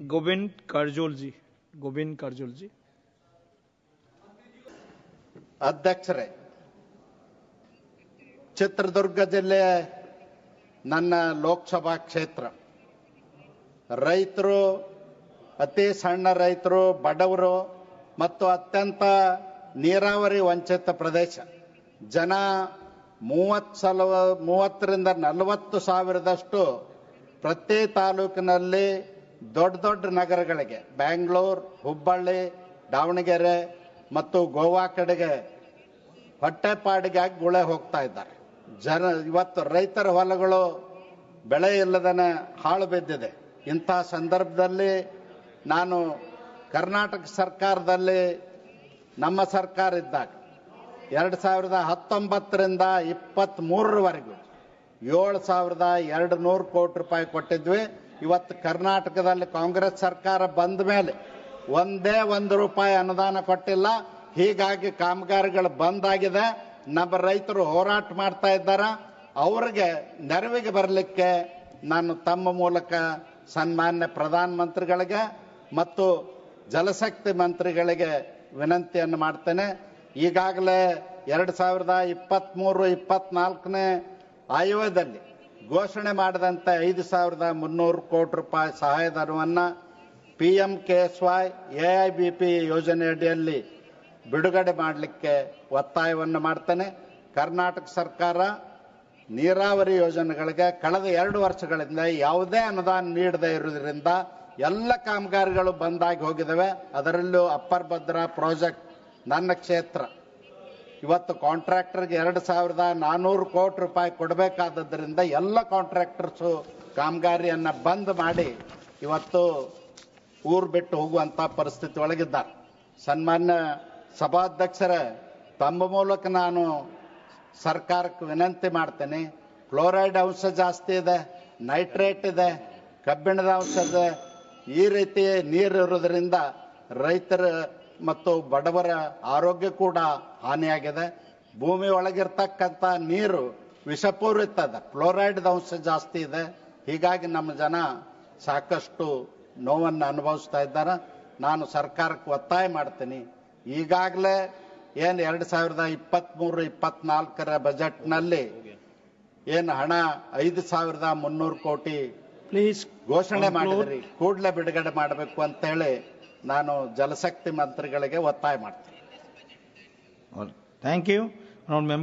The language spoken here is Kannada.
गोविंद करजोल जी गोविंद करजोल जी ಅಧ್ಯಕ್ಷರೇ ಚಿತ್ರದುರ್ಗ ಜಿಲ್ಲೆ ನನ್ನ ಲೋಕಸಭಾ ಕ್ಷೇತ್ರ ರೈತರು ಅತಿ ಸಣ್ಣ ರೈತರು ಬಡವರು ಮತ್ತು ಅತ್ಯಂತ ನೀರಾವರಿ ವಂಚಿತ ಪ್ರದೇಶ ಜನ ಮೂವತ್ತು ಸಲ ಮೂವತ್ತರಿಂದ ನಲವತ್ತು ಸಾವಿರದಷ್ಟು ಪ್ರತಿ ತಾಲೂಕಿನಲ್ಲಿ ದೊಡ್ಡ ದೊಡ್ಡ ನಗರಗಳಿಗೆ, ಬ್ಯಾಂಗ್ಳೂರ್, ಹುಬ್ಬಳ್ಳಿ, ದಾವಣಗೆರೆ ಮತ್ತು ಗೋವಾ ಕಡೆಗೆ ಹೊಟ್ಟೆಪಾಡಿಗಾಗಿ ಗುಳೆ ಹೋಗ್ತಾ ಇದ್ದಾರೆ. ಜನ ಇವತ್ತು ರೈತರ ಹೊಲಗಳು ಬೆಳೆ ಇಲ್ಲದನ ಹಾಳು ಬಿದ್ದಿದೆ. ಇಂಥ ಸಂದರ್ಭದಲ್ಲಿ ನಾನು ಕರ್ನಾಟಕ ಸರ್ಕಾರದಲ್ಲಿ ನಮ್ಮ ಸರ್ಕಾರ ಇದ್ದಾಗ ಎರಡು ಸಾವಿರದ ಹತ್ತೊಂಬತ್ತರಿಂದ ಇಪ್ಪತ್ತ್ ಮೂರರವರೆಗೂ ಏಳು ಸಾವಿರದ ಎರಡು ನೂರು ಕೋಟಿ ರೂಪಾಯಿ ಕೊಟ್ಟಿದ್ವಿ. ಇವತ್ತು ಕರ್ನಾಟಕದಲ್ಲಿ ಕಾಂಗ್ರೆಸ್ ಸರ್ಕಾರ ಬಂದ ಮೇಲೆ ಒಂದೇ ಒಂದು ರೂಪಾಯಿ ಅನುದಾನ ಕೊಟ್ಟಿಲ್ಲ. ಹೀಗಾಗಿ ಕಾಮಗಾರಿಗಳು ಬಂದ್ ಆಗಿದೆ ನಮ್ಮ ರೈತರು ಹೋರಾಟ ಮಾಡ್ತಾ ಇದ್ದಾರೆ. ಅವ್ರಿಗೆ ನೆರವಿಗೆ ಬರಲಿಕ್ಕೆ ನಾನು ತಮ್ಮ ಮೂಲಕ ಸನ್ಮಾನ್ಯ ಪ್ರಧಾನ ಮಂತ್ರಿಗಳಿಗೆ ಮತ್ತು ಜಲಶಕ್ತಿ ಮಂತ್ರಿಗಳಿಗೆ ವಿನಂತಿಯನ್ನು ಮಾಡ್ತೇನೆ. ಈಗಾಗಲೇ ಎರಡು ಸಾವಿರದ ಇಪ್ಪತ್ತ್ಮೂರು ಇಪ್ಪತ್ನಾಲ್ಕನೇ ಆಯವ್ಯದಲ್ಲಿ ಘೋಷಣೆ ಮಾಡಿದಂಥ ಐದು ಸಾವಿರದ ಮುನ್ನೂರು ಕೋಟಿ ರೂಪಾಯಿ ಸಹಾಯಧನವನ್ನು P M K S Y A I B P ಯೋಜನೆಯಡಿಯಲ್ಲಿ ಬಿಡುಗಡೆ ಮಾಡಲಿಕ್ಕೆ ಒತ್ತಾಯವನ್ನು ಮಾಡ್ತೇನೆ. ಕರ್ನಾಟಕ ಸರ್ಕಾರ ನೀರಾವರಿ ಯೋಜನೆಗಳಿಗೆ ಕಳೆದ ಎರಡು ವರ್ಷಗಳಿಂದ ಯಾವುದೇ ಅನುದಾನ ನೀಡದೇ ಇರುವುದರಿಂದ ಎಲ್ಲ ಕಾಮಗಾರಿಗಳು ಬಂದಾಗಿ ಹೋಗಿದ್ದಾವೆ ಅದರಲ್ಲೂ ಅಪ್ಪರ್ ಭದ್ರಾ ಪ್ರಾಜೆಕ್ಟ್ ನನ್ನ ಕ್ಷೇತ್ರ. ಇವತ್ತು ಕಾಂಟ್ರಾಕ್ಟರ್ಗೆ ಎರಡು ಸಾವಿರದ ನಾನ್ನೂರು ಕೋಟಿ ರೂಪಾಯಿ ಕೊಡಬೇಕಾದದ್ರಿಂದ ಎಲ್ಲ ಕಾಂಟ್ರಾಕ್ಟರ್ಸು ಕಾಮಗಾರಿಯನ್ನು ಬಂದ್ ಮಾಡಿ ಇವತ್ತು ಊರು ಬಿಟ್ಟು ಹೋಗುವಂಥ ಪರಿಸ್ಥಿತಿ ಒಳಗಿದ್ದ ಸನ್ಮಾನ್ಯ ಸಭಾಧ್ಯಕ್ಷರ, ತಮ್ಮ ಮೂಲಕ ನಾನು ಸರ್ಕಾರಕ್ಕೆ ವಿನಂತಿ ಮಾಡ್ತೇನೆ. ಫ್ಲೋರೈಡ್ ಅಂಶ ಜಾಸ್ತಿ ಇದೆ, ನೈಟ್ರೇಟ್ ಇದೆ, ಕಬ್ಬಿಣದ ಅಂಶ ಇದೆ. ಈ ರೀತಿ ನೀರು ಇರೋದ್ರಿಂದ ರೈತರ ಮತ್ತು ಬಡವರ ಆರೋಗ್ಯ ಕೂಡ ಹಾನಿಯಾಗಿದೆ. ಭೂಮಿ ಒಳಗಿರ್ತಕ್ಕಂಥ ನೀರು ವಿಷಪೂರಿತ ಫ್ಲೋರೈಡ್ ಅಂಶ ಜಾಸ್ತಿ ಇದೆ. ಹೀಗಾಗಿ ನಮ್ಮ ಜನ ಸಾಕಷ್ಟು ನೋವನ್ನು ಅನುಭವಿಸ್ತಾ ಇದ್ದಾರೆ. ನಾನು ಸರ್ಕಾರಕ್ಕೆ ಒತ್ತಾಯ ಮಾಡ್ತೀನಿ. ಈಗಾಗಲೇ ಏನು ಎರಡು ಸಾವಿರದ ಇಪ್ಪತ್ತ್ಮೂರು ಇಪ್ಪತ್ನಾಲ್ಕರ ಬಜೆಟ್ನಲ್ಲಿ ಏನು ಹಣ ಐದು ಸಾವಿರದ ಮುನ್ನೂರು ಕೋಟಿ ಪ್ಲೀಸ್ ಘೋಷಣೆ ಮಾಡಿದ್ರಿ. ಕೂಡಲೇ ಬಿಡುಗಡೆ ಮಾಡಬೇಕು ಅಂತೇಳಿ ನಾನು ಜಲಶಕ್ತಿ ಮಂತ್ರಿಗಳಿಗೆ ಒತ್ತಾಯ ಮಾಡ್ತೀನಿ. Thank you member